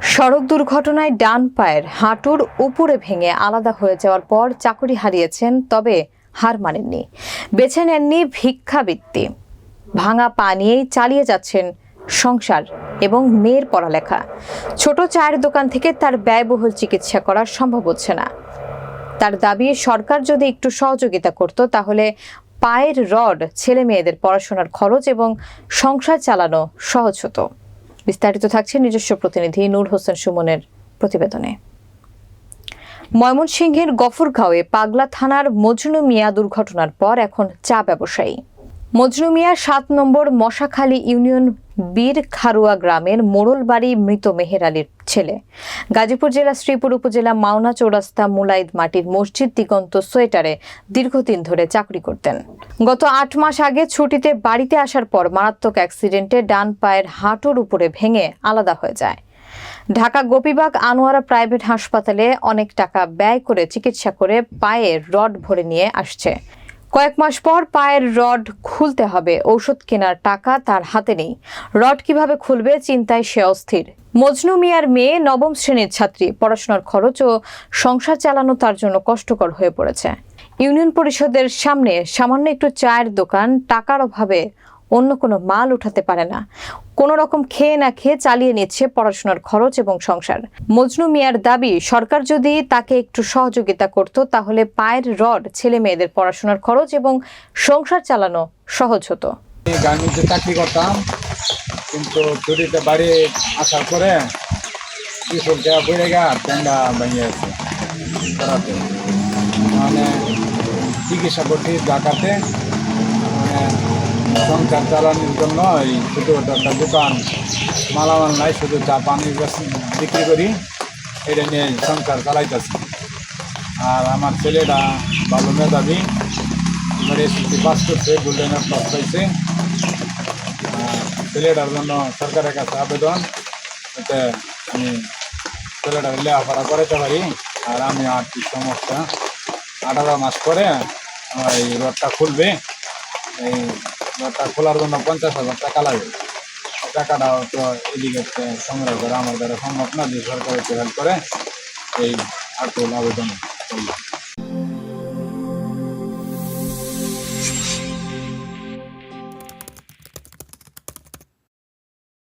সড়ক দুর্ঘটনায় ডান পায়ের হাঁটুর উপরে ভেঙে আলাদা হয়ে যাওয়ার পর চাকরি হারিয়েছেন, তবে হার মানেননি। বেছে নেননি ভিক্ষাবৃত্তি। ভাঙা পা নিয়েই চালিয়ে যাচ্ছেন সংসার এবং মেয়ের পড়ালেখা। ছোট চায়ের দোকান থেকে তার ব্যয়বহুল চিকিৎসা করা সম্ভব হচ্ছে না। তার দাবি, সরকার যদি একটু সহযোগিতা করত, তাহলে পায়ের রড ছেলে মেয়েদের পড়াশোনার খরচ এবং সংসার চালানো সহজ হতো। বিস্তারিত থাকছে নিজস্ব প্রতিনিধি নূর হোসেন সুমনের প্রতিবেদনে। ময়মনসিংহের গফরগাঁওয়ে পাগলা থানার মজনু মিয়া দুর্ঘটনার পর এখন চা ব্যবসায়ী। মজনু মিয়া সাত নম্বর মশাখালী ইউনিয়ন বীর খারুয়া গ্রামের মোড়লবাড়ি মৃত মেহের আলীর ছেলে। গাজীপুর জেলা শ্রীপুর উপজেলা মাওনা চৌরাস্তা মুলাইদ মাটির মসজিদ দিগন্ত সোয়েটারে দীর্ঘদিন ধরে চাকরি করতেন। গত আট মাস আগে ছুটিতে বাড়িতে আসার পর মারাত্মক অ্যাক্সিডেন্টে ডান পায়ের হাঁটুর উপরে ভেঙে আলাদা হয়ে যায়। ঢাকা গোপীবাগ আনোয়ারা প্রাইভেট হাসপাতালে অনেক টাকা ব্যয় করে চিকিৎসা করে পায়ে রড ভরে নিয়ে আসছে। কয়েক মাস পর পায়ের রড খুলতে হবে। ঔষধ কেনার টাকা তার হাতে নেই। রড কীভাবে খুলবে চিন্তায় সে অস্থির। মজনু মিয়ার মেয়ে নবম শ্রেণির ছাত্রী। পড়াশোনার খরচ ও সংসার চালানো তার জন্য কষ্টকর হয়ে পড়েছে। ইউনিয়ন পরিষদের সামনে সামান্য একটু চায়ের দোকান, টাকার অভাবে অন্য কোনো মাল উঠাতে পারে না। কোনো রকম খেয়ে না খেয়ে চালিয়ে নিচ্ছে পড়াশোনার খরচ এবং সংসার। মজনু মিয়ার দাবি, সরকার যদি তাকে একটু সহযোগিতা করত, তাহলে পায়ের রড, ছেলে মেয়েদের পড়াশোনার খরচ এবং সংসার চালানো সহজ হতো। চাকরি করতাম, কিন্তু বাড়ি আসার পরে পড়ে মানে চিকিৎসা মানে সংসার চালানোর জন্য এই ছোটো একটা দোকান, মালামাল নাই, শুধু চা পানি বিক্রি করি, এটা নিয়ে সংসার চালাইতেছি। আর আমার ছেলেটা ভালো মেধাবী, এবার এসএসসি পাস করছে গোল্ডেন প্লাস পাইছে। ছেলেটার জন্য সরকারের কাছে আবেদন, যাতে আমি ছেলেটার লেখাপড়া করাতে পারি। আর আমি আর্থিক সমস্যা, আঠারো মাস পরে আমার এই রডটা খুলবে। এই রডটা খোলার জন্য পঞ্চাশ হাজার টাকা লাগবে টাকাটা তো এদিকে তো সংগ্রহ করে আমার দ্বারা সম্ভব না যে সরকার একটু হেল্প করে এই আর্থিক আবেদন। করলাম